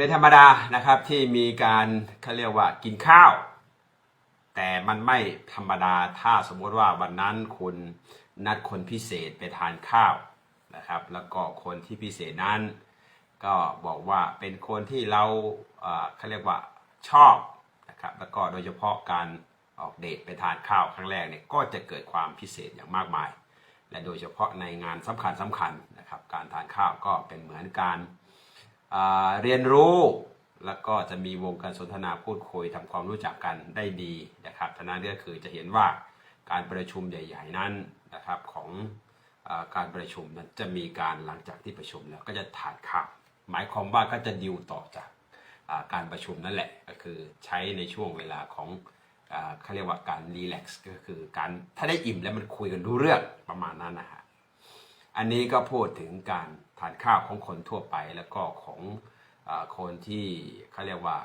เป็นธรรมดานะครับที่มีการเขาเรียกว่ากินข้าว แต่มันไม่ธรรมดาถ้าสมมติว่าวันนั้นคุณนัดคนพิเศษไปทานข้าวนะครับ แล้วก็คนที่พิเศษนั้น ก็บอกว่าเป็นคนที่เราเขาเรียกว่าชอบนะครับแล้วก็โดยเฉพาะการออกเดทไปทานข้าวครั้งแรกเนี่ยก็จะเกิดความพิเศษอย่างมากมาย และโดยเฉพาะในงานสำคัญสำคัญนะครับการทานข้าวก็เป็นเหมือนการ เรียนรู้แล้วก็จะมีวงการสนทนาพูดคุยทำความรู้จักกันได้ดีนะครับฉะนั้นก็คือจะเห็นว่าการประชุมใหญ่ ๆ นั้นนะครับของอการประชุมนั้นจะมีการหลังจากที่ประชุมแล้วก็จะทานข้าวหมายความว่าก็จะดิวต่อจากการประชุมนั่นแหละก็คือใช้ในช่วงเวลาของอ่าเขาเรียกว่าการรีแลกซ์ก็คือการถ้าได้อิ่มแล้วมันคุยกันรู้เรื่องประมาณนั้นนะฮะอันนี้ก็พูดถึงการ ทานข้าวของคนทั่วไป แล้วก็ของอคนที่เขาเรียกว่า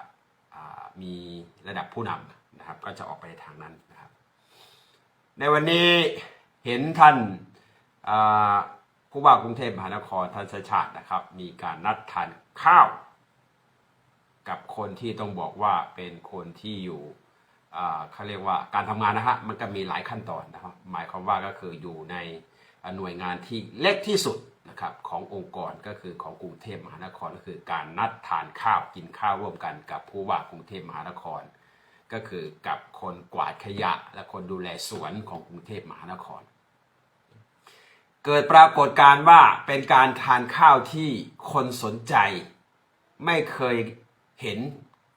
มีระดับผู้นำนะครับ ก็จะออกไปในทางนั้นนะครับ ในวันนี้เห็นท่านผู้ว่ากรุงเทพมหานครท่านชาชาตินะครับ มีการนัดทานข้าว กับคนที่ต้องบอกว่าเป็นคนที่อยู่เขาเรียกว่าการทำงานนะฮะมันก็มีหลายขั้นตอนนะครับ หมายความว่าก็คืออยู่ในหน่วยงานที่เล็กที่สุด นะครับขององค์กรก็คือของกรุงเทพมหานครก็คือการนัดทานข้าวกินข้าวร่วมกันกับผู้ว่ากรุงเทพมหานคร ก็คือกับคนกวาดขยะและคนดูแลสวนของกรุงเทพมหานคร เกิดปรากฏการณ์ว่าเป็นการทานข้าวที่คนสนใจ ไม่เคยเห็น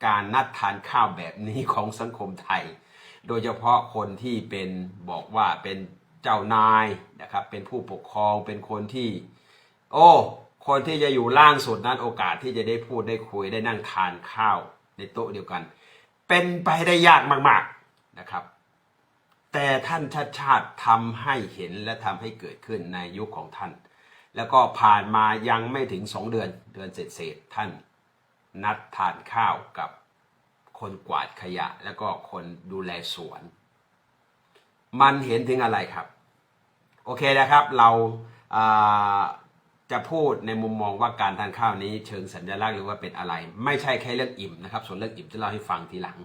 การนัดทานข้าวแบบนี้ของสังคมไทย โดยเฉพาะคนที่เป็นบอกว่าเป็นเจ้านายนะครับเป็นผู้ปกครองเป็นคนที่ โอ้คนที่จะอยู่ล่างสุดนั้นโอกาสที่จะได้พูดได้คุยได้นั่งทานข้าวในโต๊ะเดียวกัน เป็นไปได้ยากมาก ๆนะครับ แต่ท่านชาติชาติทำให้เห็นและทำให้เกิดขึ้นในยุคของท่าน แล้วก็ผ่านมายังไม่ถึงสองเดือนเดือนเศษๆท่านนัดทานข้าวกับคนกวาดขยะ แล้วก็คนดูแลสวน มันเห็นถึงอะไรครับ โอเคนะครับเราา จะพูดในมุมมองว่าการทานข้าวนี้เชิงสัญลักษณ์หรือว่าเป็นอะไร ไม่ใช่แค่เรื่องอิ่มนะครับ ส่วนเรื่องอิ่มจะเล่าให้ฟังทีหลัง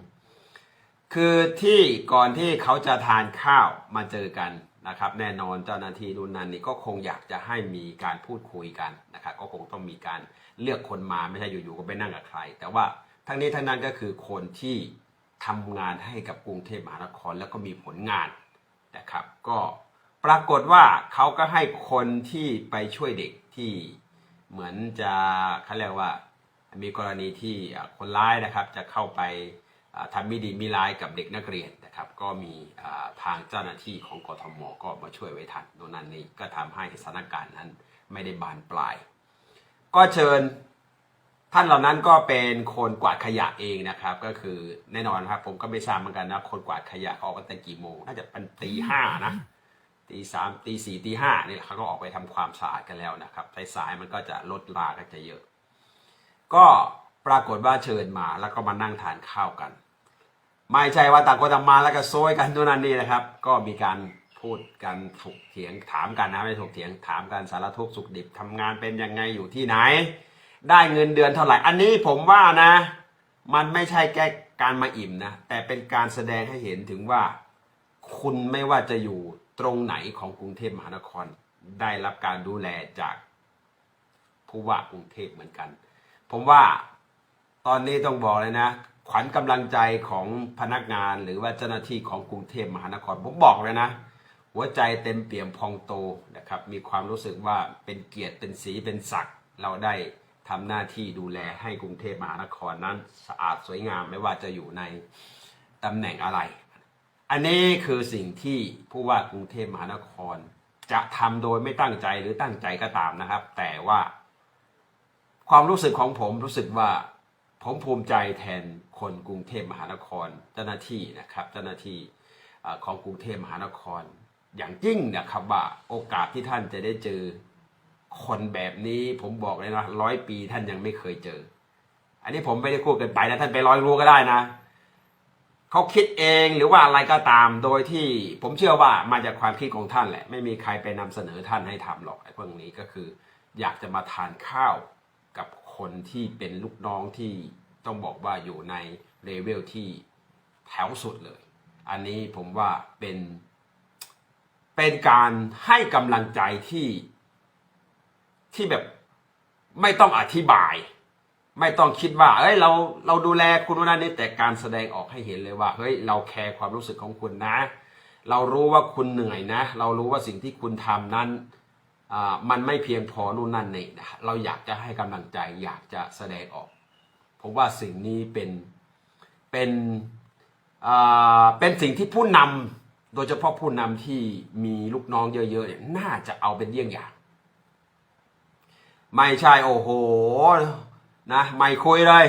คือที่ก่อนที่เขาจะทานข้าวมาเจอกันนะครับ แน่นอนเจ้าหน้าที่นู่นนั่นนี่ก็คงอยากจะให้มีการพูดคุยกันนะครับก็คงต้องมีการเลือกคนมาไม่ใช่อยู่ๆก็ไปนั่งกับใคร แต่ว่าทั้งนี้ทั้งนั้นก็คือคนที่ทำงานให้กับกรุงเทพมหานครแล้วก็มีผลงานนะครับ ก็ปรากฏว่าเขาก็ให้คนที่ไปช่วยเด็ก ที่เหมือนจะเขาเรียกว่ามีกรณีที่คนร้ายนะครับจะเข้าไปทำไม่ดีม่ร้ายกับเด็กนักเรียนนะครับ ก็มีทางเจ้าหน้าที่ของกทมก็มาช่วยไว้ทันโดนนั้นนี้ก็ทำให้สถานการณ์นั้นไม่ได้บานปลาย ก็เชิญท่านเหล่านั้นก็เป็นคนกวาดขยะเองนะครับ ก็คือแน่นอนครับผมก็ไม่ทราบเหมือนกันนะคนกวาดขยะเขาออกกันแต่กี่โมงน่าจะเป็นตีห้านะ ตีสามตีสี่ตีห้านี่แหละเขาก็ออกไปทำความสะอาดกันแล้วนะครับสายๆมันก็จะลดลาก็จะเยอะ ก็ปรากฏว่าเชิญมาแล้วก็มานั่งทานข้าวกัน ไม่ใช่ว่าต่างคนต่างมาแล้วก็โซยกันตัวนั้นนี่นะครับ ก็มีการพูดกันถกเถียงถามกันนะไม่ถกเถียงถามกันสารทุกข์สุขดิบทำงานเป็นยังไงอยู่ที่ไหน ได้เงินเดือนเท่าไหร่ อันนี้ผมว่านะ มันไม่ใช่แค่การมาอิ่มนะแต่เป็นการแสดงให้เห็นถึงว่า คุณไม่ว่าจะอยู่ ตรงไหนของกรุงเทพมหานครได้รับการดูแลจากผู้ว่ากรุงเทพเหมือนกัน ผมว่าตอนนี้ต้องบอกเลยนะ ขวัญกำลังใจของพนักงานหรือว่าเจ้าหน้าที่ของกรุงเทพมหานคร ผมบอกเลยนะ หัวใจเต็มเปี่ยมพองโตนะครับ มีความรู้สึกว่าเป็นเกียรติเป็นสีเป็นศักดิ์เราได้ทำหน้าที่ดูแลให้กรุงเทพมหานครนั้น สะอาดสวยงามไม่ว่าจะอยู่ในตำแหน่งอะไร อันนี้คือสิ่งที่ผู้ว่ากรุงเทพมหานคร จะทำโดยไม่ตั้งใจหรือตั้งใจก็ตามนะครับ แต่ว่า ความรู้สึกของผมรู้สึกว่าผมภูมิใจแทนคนกรุงเทพมหานครเจ้าหน้าที่นะครับ เจ้าหน้าที่ของกรุงเทพมหานคร อย่างยิ่งนะครับว่าโอกาสที่ท่านจะได้เจอคนแบบนี้ผมบอกเลยนะร้อยปีท่านยังไม่เคยเจอ อันนี้ผมไม่ได้พูดเกินไปนะท่านไปร้อยรู้ก็ได้นะ เขาคิดเองหรือว่าอะไรก็ตามโดยที่ผมเชื่อว่ามาจากความคิดของท่านแหละ ไม่มีใครไปนำเสนอท่านให้ทำหรอกไอ้พวกนี้ก็คือ อยากจะมาทานข้าวกับคนที่เป็นลูกน้องที่ต้องบอกว่าอยู่ในเลเวลที่แถวสุดเลย อันนี้ผมว่าเป็น เป็นการให้กำลังใจที่ที่แบบไม่ต้องอธิบาย ไม่ต้องคิดว่า เอ้ยเราเราดูแลคุณนู่นนั่นนี่แต่การแสดงออกให้เห็นเลยว่า เฮ้ยเราแคร์ความรู้สึกของคุณนะ เรารู้ว่าคุณเหนื่อยนะ เรารู้ว่าสิ่งที่คุณทำนั้นอ่ามันไม่เพียงพอนู่นนั่นนี่นะเราอยากจะให้กำลังใจอยากจะแสดงออกผมว่าสิ่งนี้เป็นเป็นอ่าเป็นสิ่งที่ผู้นำโดยเฉพาะผู้นำที่มีลูกน้องเยอะๆเนี่ยน่าจะเอาเป็นเยี่ยงอย่าง ไม่ใช่โอ้โห นะไม่คุยเลย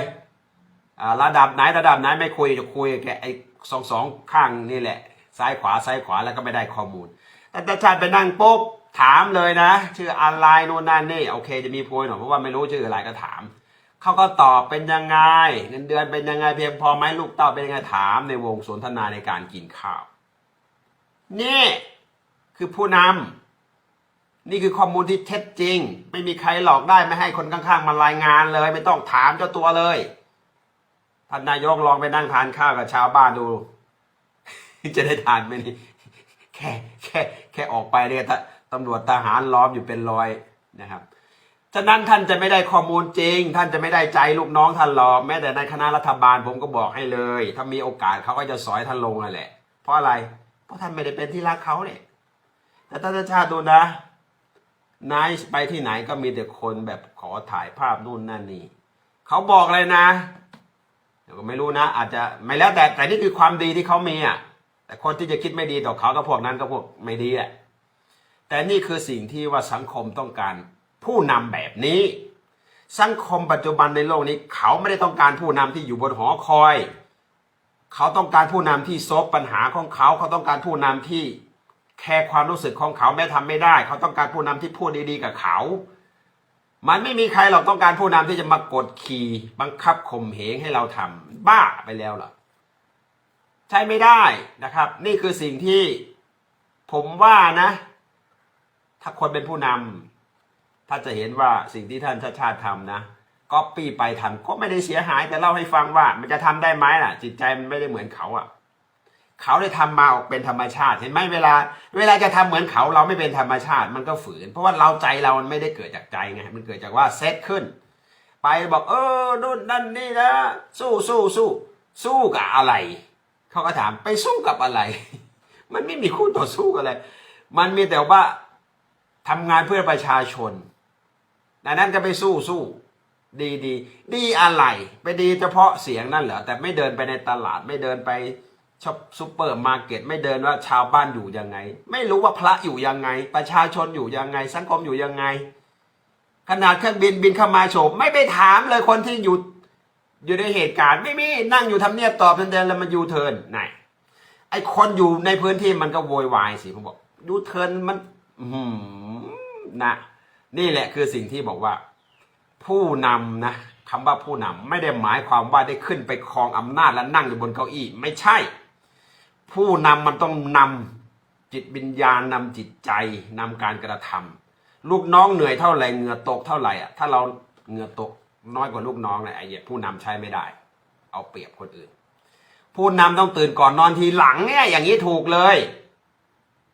ระดับไหนระดับไหนไม่คุยจะคุยแกไอ้สองสองข้างนี่แหละ ซ้ายขวาซ้ายขวาแล้วก็ไม่ได้ข้อมูล แต่ตาชาติไปนั่งปุ๊บถามเลยนะ ชื่ออะไรโน่นนั่นนี่โอเค จะมีโพยหน่อยเพราะว่าไม่รู้ชื่ออะไรก็ถามเขาก็ตอบเป็นยังไงเงินเดือนเป็นยังไงเพียงพอไหมลูกเต้าเป็นยังไงถามในวงสนทนาในการกินข้าว นี่คือผู้นำ นี่คือข้อมูลที่เท็จจริง ไม่มีใครหลอกได้ไม่ให้คนข้างๆมารายงานเลย ไม่ต้องถามเจ้าตัวเลยท่านนายกลองไปนั่งทานข้าวกับชาวบ้านดู จะได้ทานไหมนี่แค่แค่แค่ออกไปเนี่ยตำรวจทหารล้อมอยู่เป็นร้อยนะครับฉะนั้นท่านจะไม่ได้ข้อมูลจริง ท่านจะไม่ได้ใจลูกน้องท่านหรอกแม้แต่ในคณะรัฐบาลผมก็บอกให้เลย ถ้ามีโอกาสเขาก็จะสอยท่านลงนั่นแหละ เพราะอะไร เพราะท่านไม่ได้เป็นที่รักเขาเนี่ยแต่ท่านชาติดูนะ นายไปที่ไหนก็มีแต่คนแบบขอถ่ายภาพนู่นนั่นนี่เขาบอกเลยนะเดี๋ยวก็ไม่รู้นะ อาจจะไม่แล้วแต่แต่นี่คือความดีที่เขามีอะแต่คนที่จะคิดไม่ดีต่อเขาก็พวกนั้นก็พวกไม่ดีอะแต่นี่คือสิ่งที่ว่าสังคมต้องการผู้นำแบบนี้ สังคมปัจจุบันในโลกนี้ เขาไม่ได้ต้องการผู้นำที่อยู่บนหอคอย เขาต้องการผู้นำที่ซบปัญหาของเขาเขาต้องการผู้นำที่ แคร์ความรู้สึกของเขาแม้ทำไม่ได้ เขาต้องการผู้นำที่พูดดีๆกับเขา มันไม่มีใครหรอกต้องการผู้นำที่จะมากดขี่บังคับข่มเหงให้เราทำบ้าไปแล้วล่ะ ใช่ไม่ได้นะครับ นี่คือสิ่งที่ผมว่านะ ถ้าคนเป็นผู้นำถ้าจะเห็นว่าสิ่งที่ท่านชาติชาติทำนะก็ปี้ไปทำก็ไม่ได้เสียหายแต่เล่าให้ฟังว่า มันจะทำได้ไหมล่ะ จิตใจมันไม่ได้เหมือนเขาอะ เขาได้ทำมาออกเป็นธรรมชาติ เห็นไหมเวลา เวลาจะทำเหมือนเขาเราไม่เป็นธรรมชาติมันก็ฝืน เพราะว่าเราใจเรามันไม่ได้เกิดจากใจไงมันเกิดจากว่าเซตขึ้น ไปบอกเออนู่นนั่นนี่นะสู้สู้สู้สู้กับอะไรเขาก็ถามไปสู้กับอะไร มันไม่มีคู่ต่อสู้กันเลยมันมีแต่ว่าทำงานเพื่อประชาชนดังนั้นก็ไปสู้สู้ดีดีดีอะไร ไปดีเฉพาะเสียงนั่นเหรอแต่ไม่เดินไปในตลาดไม่เดินไป ชอปซูเปอร์มาร์เก็ตไม่เดินว่าชาวบ้านอยู่ยังไง ไม่รู้ว่าพระอยู่ยังไง ประชาชนอยู่ยังไง สังคมอยู่ยังไง ขนาดเครื่องบินบินเข้ามาโฉบไม่ไปถามเลยคนที่อยู่อยู่ในเหตุการณ์ไม่มีนั่งอยู่ทำเนียบตอบเดินแล้วมันยูเทิร์นไหนไอคนอยู่ในพื้นที่มันก็โวยวายสิผมบอกยูเทิร์นมันอืมนะนี่แหละคือสิ่งที่บอกว่า ผู้นำนะคำว่าผู้นำไม่ได้หมายความว่าได้ขึ้นไปครองอำนาจและนั่งอยู่บนเก้าอี้ไม่ใช่ ผู้นำมันต้องนำจิตวิญญาณนำจิตใจนำการกระทำลูกน้องเหนื่อยเท่าไหร่เหงื่อตกเท่าไหร่อะถ้าเราเหงื่อตกน้อยกว่าลูกน้องเนี่ยไอ้เหี้ยผู้นำใช้ไม่ได้ เอาเปรียบคนอื่น ผู้นำต้องตื่นก่อนนอนทีหลังเนี่ยอย่างนี้ถูกเลย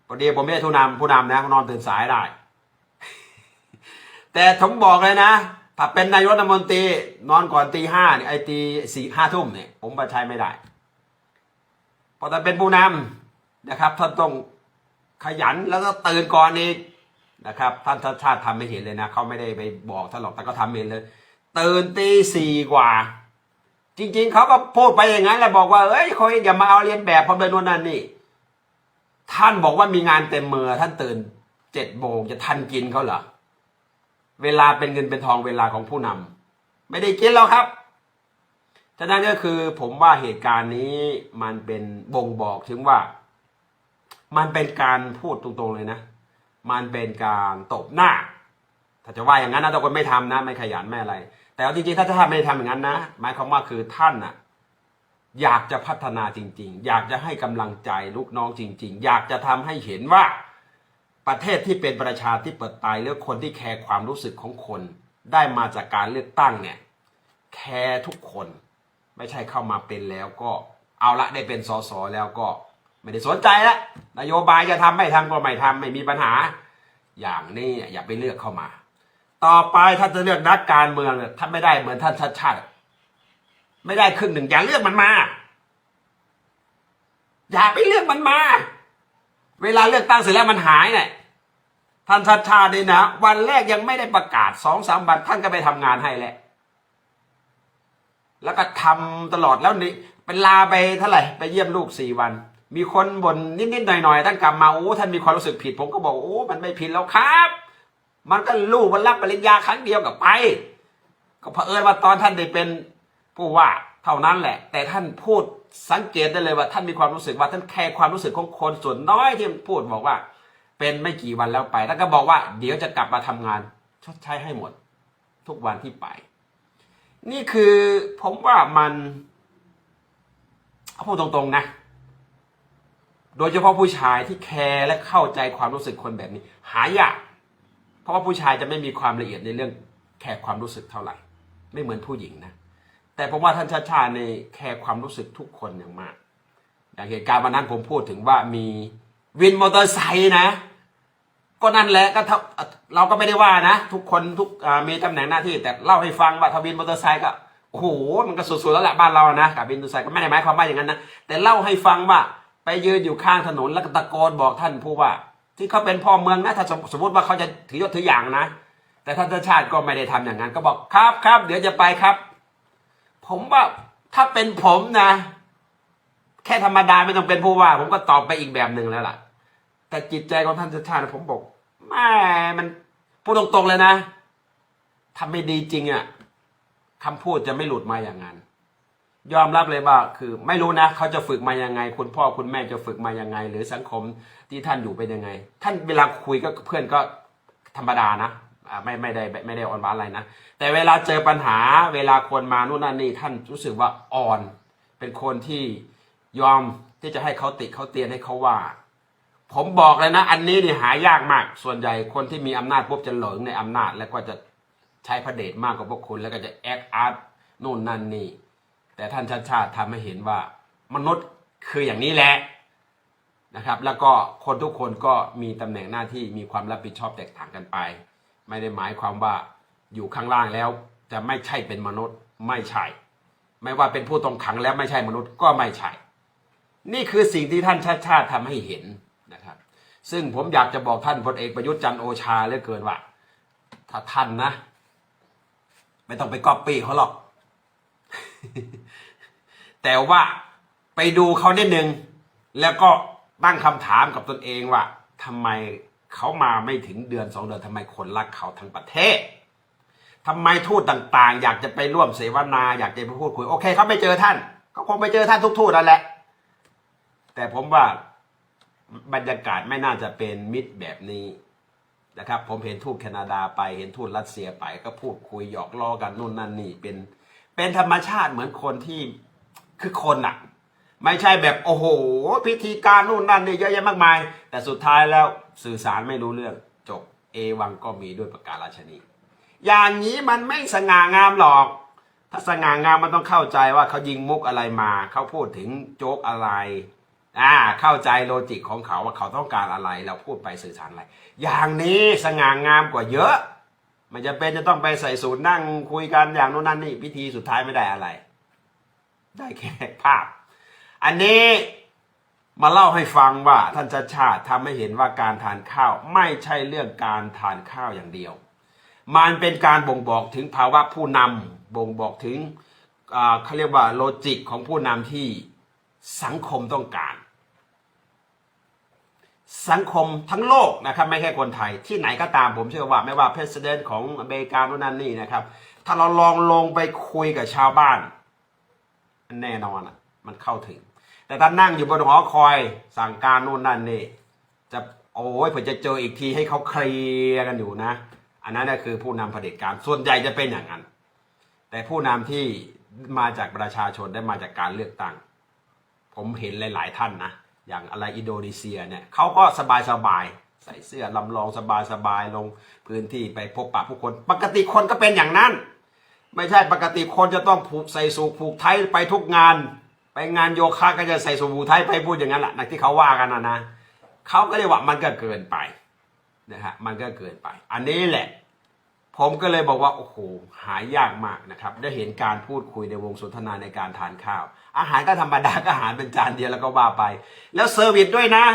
พอดีผมไม่ได้ผู้นำผู้นำนะนอนตื่นสายได้ แต่ผมบอกเลยนะถ้าเป็นนายกรัฐมนตรีนอนก่อนตีห้าเนี่ยไอ้ตีสี่ห้าทุ่มเนี่ยผมมาใช้ไม่ได้ พราะถ้าเป็นผู้นำนะครับ ท่านต้องขยันแล้วก็ตื่นก่อนอีกนะครับ ท่านชาติชาติทำไม่เห็นเลยนะเขาไม่ได้ไปบอกท่านหรอกแต่ก็ทำเห็นเลยตื่นตีสี่กว่า จริง ๆเขาก็พูดไปอย่างนั้นแหละบอกว่าเอ้ยคอยอย่ามาเอาเรียนแบบพอเป็นวันนั้นนี่ท่านบอกว่ามีงานเต็มมือท่านตื่นเจ็ดโมงจะทันกินเขาเหรอเวลาเป็นเงินเป็นทองเวลาของผู้นำไม่ได้กินแล้วครับ ฉะนั้นก็คือผมว่าเหตุการณ์นี้มันเป็นบ่งบอกถึงว่า มันเป็นการพูดตรงๆเลยนะ มันเป็นการตบหน้า ถ้าจะว่าอย่างนั้นนะทุกคนไม่ทำนะไม่ขยันไม่อะไร แต่เอาจริงๆถ้าท่านไม่ทำอย่างนั้นนะหมายความว่าคือท่านน่ะอยากจะพัฒนาจริง ๆ อยากจะให้กำลังใจลูกน้องจริง ๆ อยากจะทำให้เห็นว่าประเทศที่เป็นประชาธิปไตยหรือคนที่แคร์ความรู้สึกของคน ได้มาจากการเลือกตั้งเนี่ย แคร์ทุกคน ไม่ใช่เข้ามาเป็นแล้วก็เอาละได้เป็นสสแล้วก็ไม่ได้สนใจละนโยบายจะทำไม่ทำก็ไม่ทำไม่มีปัญหา อย่างนี้อย่าไปเลือกเข้ามา ต่อไปถ้าจะเลือกนักการเมืองเนี่ยถ้าไม่ได้เหมือนท่านชัดชาติไม่ได้ครึ่งหนึ่งอย่าเลือกมันมา อย่าไปเลือกมันมา เวลาเลือกตั้งเสร็จแล้วมันหายเนี่ยท่านชัดชาตินี่นะวันแรกยังไม่ได้ประกาศสองสามวันท่านก็ไปทำงานให้แล้ว แล้วก็ทำตลอดแล้วนี่เป็นลาไปเท่าไหร่ไปเยี่ยมลูกสี่วัน มีคนบ่นนิดๆหน่อยๆท่านกลับมาโอ้ท่านมีความรู้สึกผิด ผมก็บอกโอ้มันไม่ผิดแล้วครับ มันก็ลูกมันรับปริญญาครั้งเดียวกับไป ก็เผอิญว่าตอนท่านได้เป็นผู้ว่าเท่านั้นแหละ แต่ท่านพูดสังเกตได้เลยว่าท่านมีความรู้สึกว่าท่านแคร์ความรู้สึกของคนส่วนน้อยที่พูดบอกว่า เป็นไม่กี่วันแล้วไป แล้วก็บอกว่าเดี๋ยวจะกลับมาทำงานชดใช้ให้หมด ทุกวันที่ไป นี่คือผมว่ามันเอาพูดตรงๆนะ โดยเฉพาะผู้ชายที่แคร์และเข้าใจความรู้สึกคนแบบนี้ หายาก เพราะว่าผู้ชายจะไม่มีความละเอียดในเรื่องแคร์ความรู้สึกเท่าไหร่ ไม่เหมือนผู้หญิงนะ แต่ผมว่าท่านชาชาในแคร์ความรู้สึกทุกคนอย่างมาก อย่างเหตุการณ์วันนั้นผมพูดถึงว่ามีวินมอเตอร์ไซค์นะ ก็นั่นแหละก็เท่าเราก็ไม่ได้ว่านะ ทุกคนทุกมีตำแหน่งหน้าที่ แต่เล่าให้ฟังว่าทวินมอเตอร์ไซค์ก็โอ้โหมันก็สุดๆแล้วแหละบ้านเรานะกับวินมอเตอร์ไซค์ก็ไม่ได้หมายความว่าอย่างนั้นนะแต่เล่าให้ฟังว่าไปยืนอยู่ข้างถนนแล้วก็ตะโกนบอกท่านผู้ว่า ที่เขาเป็นพ่อเมืองนะถ้าสมสมติว่าเขาจะถือยศถืออย่างนะ แต่ท่านชาติก็ไม่ได้ทำอย่างนั้น ก็บอกครับครับเดี๋ยวจะไปครับ ผมว่าถ้าเป็นผมนะ แค่ธรรมดาไม่ต้องเป็นผู้ว่า ผมก็ตอบไปอีกแบบหนึ่งแล้วล่ะ แต่จิตใจของท่านชาติชาติผมบอก แม่มันพูดตรงๆเลยนะทำไม่ดีจริงอะ่ะคำพูดจะไม่หลุดมาอย่างนั้น ยอมรับเลยว่าคือ ไม่รู้นะเขาจะฝึกมายังไง คุณพ่อคุณแม่จะฝึกมายังไง หรือสังคมที่ท่านอยู่เป็นยังไง ท่านเวลาคุยก็เพื่อนก็ธรรมดานะไม่ไม่ได้ไม่ได้อ่อนหวานอะไรนะ แต่เวลาเจอปัญหา เวลาคนมานู่นนั่นนี่ท่านรู้สึกว่าอ่อน เป็นคนที่ยอมที่จะให้เขาติเขาเตียนให้เขาว่า ผมบอกเลยนะ อันนี้นี่หายากมาก ส่วนใหญ่คนที่มีอำนาจปุ๊บจะหลงในอำนาจ แล้วก็จะใช้พระเดชมากกว่าพวกคุณ แล้วก็จะแอคอาร์ตนู่นนั่นนี่ แต่ท่านชาติชาติทำให้เห็นว่ามนุษย์คืออย่างนี้แหละนะครับ แล้วก็คนทุกคนก็มีตำแหน่งหน้าที่มีความรับผิดชอบแตกต่างกันไป ไม่ได้หมายความว่าอยู่ข้างล่างแล้วจะไม่ใช่เป็นมนุษย์ไม่ใช่ ไม่ว่าเป็นผู้ต้องขังแล้วไม่ใช่มนุษย์ก็ไม่ใช่ นี่คือสิ่งที่ท่านชาติชาติทำให้เห็น ซึ่งผมอยากจะบอกท่านพลเอกประยุทธ์จันโอชาเหลือเกินว่า ถ้าท่านนะ ไม่ต้องไปก๊อปปี้เขาหรอก แต่ว่าไปดูเขานิดนึง แล้วก็ตั้งคำถามกับตนเองว่าทำไมเขามาไม่ถึงเดือนสองเดือนทำไมคนรักเขาทั้งประเทศทำไมทูตต่างๆ อยากจะไปร่วมเสวนา อยากจะไปพูดคุย โอเคเขาไม่เจอท่านเขาคงไปเจอท่านทุกทูตนั่นแหละ แต่ผมว่า บรรยากาศไม่น่าจะเป็นมิตรแบบนี้นะครับ ผมเห็นทูตแคนาดาไปเห็นทูตรัสเซียไปก็พูดคุยหยอกล้อกันนู่นนั่นนี่เป็น เป็นธรรมชาติเหมือนคนที่คือคนอะไม่ใช่แบบโอ้โห พิธีการนู่นนั่นนี่เยอะแยะมากมาย แต่สุดท้ายแล้วสื่อสารไม่รู้เรื่องจบเอวังก็มีด้วยประกาศราชนี อย่างนี้มันไม่สง่างามหรอก ถ้าสง่างามมันต้องเข้าใจว่าเขายิงมุกอะไรมา เขาพูดถึงโจ๊กอะไร อ่าเข้าใจโลจิกของเขาว่าเขาต้องการอะไร เราพูดไปสื่อสารอะไร อย่างนี้สง่างามกว่าเยอะ มันจะเป็นจะต้องไปใส่สูตรนั่งคุยกันอย่างโน้นนั่นนี่พิธีสุดท้ายไม่ได้อะไร ได้แค่ภาพ อันนี้มาเล่าให้ฟังว่าท่านชาติชาติทำให้เห็นว่าการทานข้าวไม่ใช่เรื่องการทานข้าวอย่างเดียว มันเป็นการบ่งบอกถึงภาวะผู้นำบ่งบอกถึงอ่าเขาเรียกว่าโลจิกของผู้นำที่สังคมต้องการ สังคมทั้งโลกนะครับไม่แค่คนไทยที่ไหนก็ตามผมเชื่อว่าไม่ว่าเพรสเดนของอเมริกาโน่นนั่นนี่นะครับ ถ้าเราลองลงไปคุยกับชาวบ้าน แน่นอนอะ มันเข้าถึง แต่ถ้านั่งอยู่บนหอคอยสั่งการโน่นนั่นนี่จะโอ้ยผมจะเจออีกทีให้เขาเคลียร์กันอยู่นะ อันนั้นนะคือผู้นำเผด็จการส่วนใหญ่จะเป็นอย่างนั้น แต่ผู้นำที่มาจากประชาชนได้มาจากการเลือกตั้ง ผมเห็นหลาย ๆ ท่านนะ อย่างอะไรอินโดนีเซียเนี่ยเขาก็สบายสบายใส่เสื้อลำลองสบายๆลงพื้นที่ไปพบปะผู้คน ปกติคนก็เป็นอย่างนั้น ไม่ใช่ปกติคนจะต้องผูกใส่สูทผูกไทยไปทุกงาน ไปงานโยคะก็จะใส่สูทผูกไทยไปพูดอย่างนั้นแหละนักที่เขาว่ากันนะนะเขาก็เรียว่ามันก็เกินไปนะฮะมันก็เกินไป อันนี้แหละ ผมก็เลยบอกว่าโอ้โหหายากมากนะครับ ได้เห็นการพูดคุยในวงสนทนาในการทานข้าว อาหารก็ธรรมดาก็อาหารเป็นจานเดียวแล้วก็ว่าไป แล้วเซอร์วิสด้วยนะ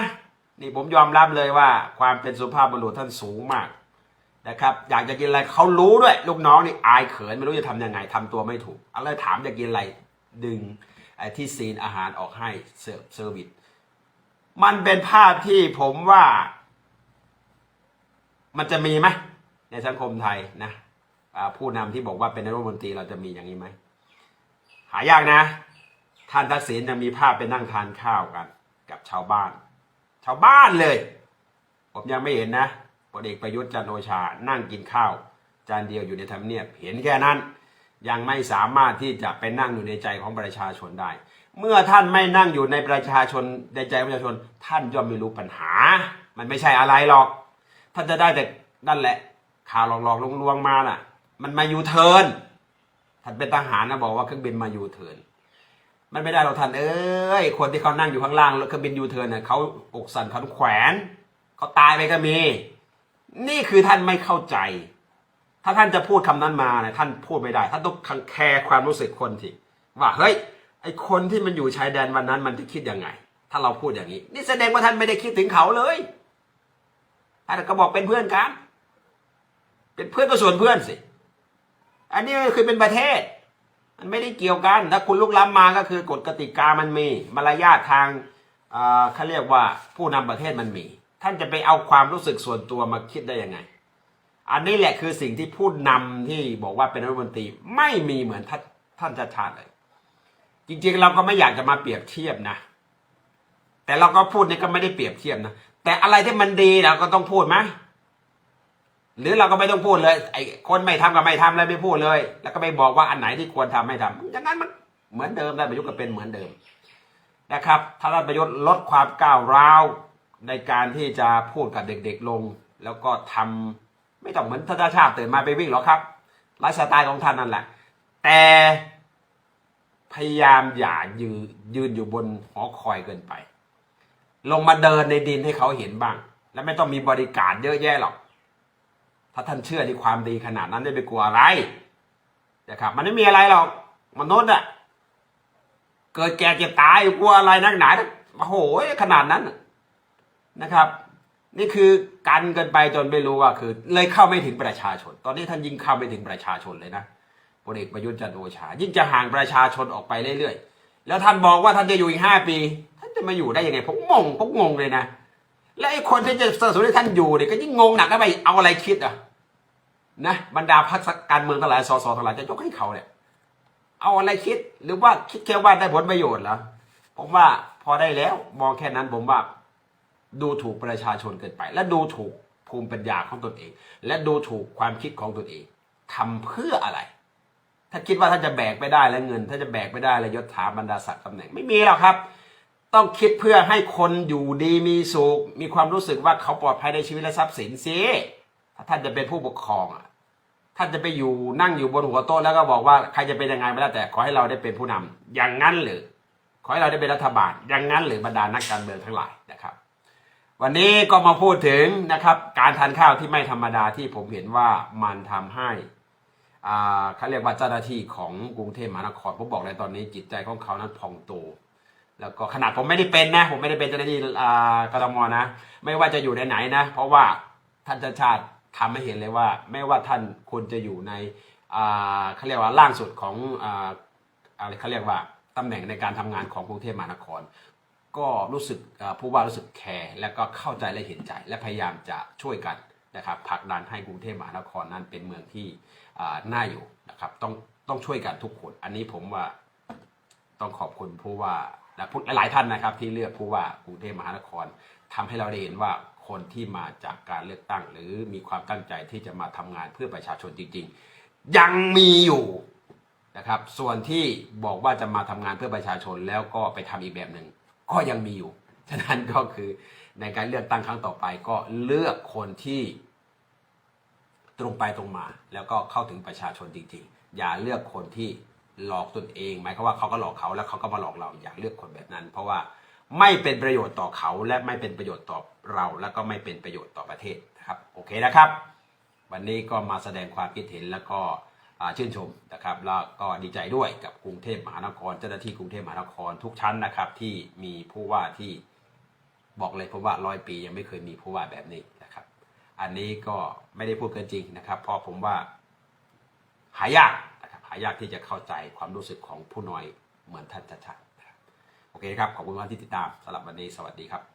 นี่ผมยอมรับเลยว่าความเป็นสุภาพบุรุษท่านสูงมากนะครับอยากจะกินอะไรเขารู้ด้วยลูกน้องนี่อายเขินไม่รู้จะทำยังไงทำตัวไม่ถูกอะไรถามจะกินอะไรดึงที่ซีนอาหารออกให้เสิร์ฟเซอร์วิสมันเป็นภาพที่ผมว่า มันจะมีไหม ในสังคมไทยนะผู้นำที่บอกว่าเป็นนายกรัฐมนตรีเราจะมีอย่างนี้ไหมหายากนะ ท่านทักษิณยังมีภาพไปนั่งทานข้าวกัน กับชาวบ้าน ชาวบ้านเลย ผมยังไม่เห็นนะพลเอกประยุทธ์จันโอชา นั่งกินข้าว จานเดียวอยู่ในทำเนียบเห็นแค่นั้น ยังไม่สามารถที่จะไปนั่งอยู่ในใจของประชาชนได้ เมื่อท่านไม่นั่งอยู่ในประชาชนในใจประชาชน ท่านย่อมไม่รู้ปัญหา มันไม่ใช่อะไรหรอก ท่านจะได้แต่นั่นแหละ ข่าวหลอกๆลวงๆมาน่ะ มันมายูเทิร์นท่านเป็นทหารนะบอกว่าเครื่องบินมายูเทิร์นมันไม่ได้หรอกท่านเอ้ยคนที่เขานั่งอยู่ข้างล่างแล้วเครื่องบินยูเทิร์นเนี่ยเขาอกสั่นเขาแขวนเขาตายไปก็มี นี่คือท่านไม่เข้าใจ ถ้าท่านจะพูดคำนั้นมาเนี่ยท่านพูดไม่ได้ ท่านต้องแคร์ความรู้สึกคนที่ว่าเฮ้ยไอคนที่มันอยู่ชายแดนวันนั้นมันจะคิดยังไง ถ้าเราพูดอย่างนี้ นี่แสดงว่าท่านไม่ได้คิดถึงเขาเลยท่านก็บอกเป็นเพื่อนกัน เป็นเพื่อนก็ส่วนเพื่อนสิ อันนี้คือเป็นประเทศ มันไม่ได้เกี่ยวกัน ถ้าคุณลุกล้ำมาก็คือกฎกติกามันมี มารยาททางเขาเรียกว่าผู้นำประเทศมันมี ท่านจะไปเอาความรู้สึกส่วนตัวมาคิดได้ยังไง อันนี้แหละคือสิ่งที่ผู้นำที่บอกว่าเป็นรัฐมนตรีไม่มีเหมือนท่านท่านชาชาติเลย จริงๆเราก็ไม่อยากจะมาเปรียบเทียบนะ แต่เราก็พูดนี่ก็ไม่ได้เปรียบเทียบนะ แต่อะไรที่มันดีเราก็ต้องพูดไหม หรือเราก็ไม่ต้องพูดเลยไอ้คนไม่ทำก็ไม่ทำเลยไม่พูดเลย แล้วก็ไม่บอกว่าอันไหนที่ควรทำไม่ทำอย่างนั้นมันเหมือนเดิมได้ประยุทธ์ก็เป็นเหมือนเดิมนะครับถ้ารัฐประยุทธ์ลดความก้าวร้าวในการที่จะพูดกับเด็กๆลง แล้วก็ทำไม่ต้องเหมือนท่าชาติตื่นมาไปวิ่งหรอกครับไลฟ์สไตล์ของท่านนั่นแหละ แต่พยายามอย่ายืนยืนอยู่บนหอคอยเกินไป ลงมาเดินในดินให้เขาเห็นบ้าง แล้วไม่ต้องมีบริการเยอะแยะหรอก ถ้าท่านเชื่อในความดีขนาดนั้นได้ไปกลัวอะไรนะครับ มันไม่มีอะไรหรอกมนุษย์อะเกิดแก่เจ็บตายกลัวอะไรนักหนาโอ้โหขนาดนั้นนะครับ นี่คือกันเกินไปจนไม่รู้ว่าคือ เลยเข้าไม่ถึงประชาชน ตอนนี้ท่านยิ่งเข้าไม่ถึงประชาชนเลยนะพลเอกประยุทธ์จันโอชา ยิ่งจะห่างประชาชนออกไปเรื่อยๆ แล้วท่านบอกว่าท่านจะอยู่อีกห้าปี ท่านจะมาอยู่ได้ยังไงผมงงผมงงเลยนะ และไอ้คนที่จะสนับสนุนให้ท่านอยู่เนี่ยก็ยิ่งงงหนักก็ไปเอาอะไรคิดอะนะบรรดาพรรคการเมืองทั้งหลายสสทั้งหลายจะยกให้เขาเนี่ยเอาอะไรคิดหรือว่าคิดแค่ว่าได้ผลประโยชน์เหรอผมว่าพอได้แล้วมองแค่นั้นผมว่า ดูถูกประชาชนเกินไป และดูถูกภูมิปัญญาของตนเอง และดูถูกความคิดของตนเองทำเพื่ออะไร ถ้าคิดว่าท่านจะแบกไปได้แล้วเงิน ถ้าจะแบกไปได้แล้วยศถาบรรดาศักดิ์ตำแหน่งไม่มีหรอกครับ ต้องคิดเพื่อให้คนอยู่ดีมีสุขมีความรู้สึกว่าเขาปลอดภัยในชีวิตและทรัพย์สินสิถ้าท่านจะเป็นผู้ปกครองอะท่านจะไปอยู่นั่งอยู่บนหัวโต๊ะแล้วก็บอกว่าใครจะเป็นยังไงไม่ได้แต่ขอให้เราได้เป็นผู้นำอย่างนั้นหรือ ขอให้เราได้เป็นรัฐบาล อย่างนั้นหรือบรรดานักการเมืองทั้งหลายนะครับ วันนี้ก็มาพูดถึงนะครับ การทานข้าวที่ไม่ธรรมดาที่ผมเห็นว่ามันทำให้เขาเรียกว่าเจ้าหน้าที่ของกรุงเทพมหานครผมบอกเลยตอนนี้จิตใจของเขานั้นพองโต แล้วก็ขนาดผมไม่ได้เป็นนะ ผมไม่ได้เป็นเจ้าหน้าที่อ่ากทมนะ ไม่ว่าจะอยู่ในไหนนะ เพราะว่าท่านชาติชาติทำให้เห็นเลยว่า ไม่ว่าท่านควรจะอยู่ในอ่าเขาเรียกว่าล่างสุดของอะไรเขาเรียกว่าตำแหน่งในการทำงานของกรุงเทพมหานคร ก็รู้สึกผู้ว่ารู้สึกแคร์และก็เข้าใจและเห็นใจ และพยายามจะช่วยกันนะครับผลักดันให้กรุงเทพมหานครนั้นเป็นเมืองที่น่าอยู่นะครับต้องต้องช่วยกันทุกคน อันนี้ผมว่าต้องขอบคุณผู้ว่า และหลายท่านนะครับที่เลือกผู้ว่ากรุงเทพมหานครทำให้เราได้เห็นว่าคนที่มาจากการเลือกตั้ง หรือมีความตั้งใจที่จะมาทำงานเพื่อประชาชนจริง ๆ ยังมีอยู่นะครับ ส่วนที่บอกว่าจะมาทำงานเพื่อประชาชนแล้วก็ไปทำอีกแบบหนึ่งก็ยังมีอยู่ ฉะนั้นก็คือในการเลือกตั้งครั้งต่อไปก็เลือกคนที่ตรงไปตรงมา แล้วก็เข้าถึงประชาชนจริงๆ อย่าเลือกคนที่ หลอกตนเองหมายความว่าเขาก็หลอกเขาแล้วเขาก็มาหลอกเราอย่าเลือกคนแบบนั้น เพราะว่าไม่เป็นประโยชน์ต่อเขาและไม่เป็นประโยชน์ต่อเราแล้วก็ไม่เป็นประโยชน์ต่อประเทศนะครับโอเคนะครับ วันนี้ก็มาแสดงความคิดเห็นแล้วก็ชื่นชมนะครับแล้วก็ดีใจด้วยกับกรุงเทพมหานครเจ้าหน้าที่กรุงเทพมหานครทุกชั้นนะครับ ที่มีผู้ว่าที่บอกเลยผมว่าร้อยปียังไม่เคยมีผู้ว่าแบบนี้นะครับ อันนี้ก็ไม่ได้พูดเกินจริงนะครับ เพราะผมว่าหายากายากที่จะเข้าใจความรู้สึกของผู้น้อยเหมือนท่านชัดๆนะครับโอเคครับ ขอบคุณมากที่ติดตามสำหรับวันนี้สวัสดีครับ